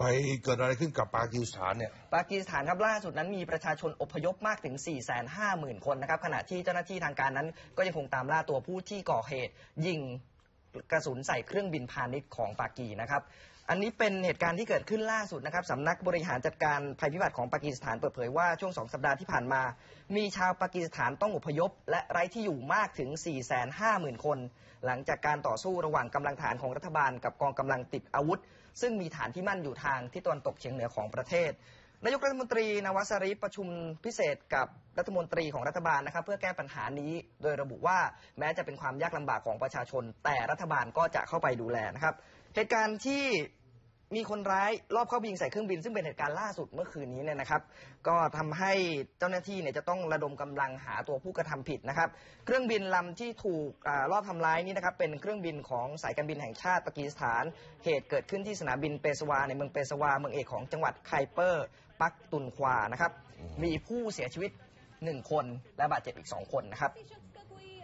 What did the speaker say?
ไปเกิดอะไรขึ้นกับปากีสถานเนี่ย ปากีสถานครับล่าสุดนั้นมีประชาชนอพยพมากถึง 450,000 คนนะครับขณะที่เจ้าหน้าที่ทางการนั้นก็ยังคงตามล่าตัวผู้ที่ก่อเหตุยิง กระสุนใส่เครื่องบินพาณิชย์ของปากีนะครับอันนี้เป็นเหตุการณ์ที่เกิดขึ้นล่าสุดนะครับสำนักบริหารจัดการภัยพิบัติของปากีสถานเปิดเผยว่าช่วงสองสัปดาห์ที่ผ่านมา มีชาวปากีสถานต้องอพยพ และไร้ที่อยู่มากถึง 450,000 คน หลังจากการต่อสู้ระหว่างกำลังฐานของรัฐบาลกับกองกำลังติดอาวุธ ซึ่งมีฐานที่มั่นอยู่ทางที่ตะวันตกเฉียงเหนือของประเทศ นายกรัฐมนตรีนวัสริประชุมพิเศษกับรัฐมนตรีของรัฐบาลนะครับ เพื่อแก้ปัญหานี้โดยระบุว่าแม้จะเป็นความยากลำบากของประชาชน แต่รัฐบาลก็จะเข้าไปดูแลนะครับเหตุการณ์ที่ มีคนร้ายรอบเข้าไปยิงใส่เครื่องบิน ซึ่งเป็นเหตุการณ์ล่าสุดเมื่อคืนนี้เนี่ยนะครับ ก็ทำให้เจ้าหน้าที่เนี่ยจะต้องระดมกำลังหาตัวผู้กระทำผิดนะครับ เครื่องบินลำที่ถูกอารอบทำร้ายนี่นะครับเป็นเครื่องบินของสายการบินแห่งชาติปากีสถาน เหตุเกิดขึ้นที่สนามบินเปสวาในเมืองเปสวาเมืองเอกของจังหวัดไคเปอร์ ปักตุนควานะครับ มีผู้เสียชีวิต1คนและบาดเจ็บอีก2คนนะครับ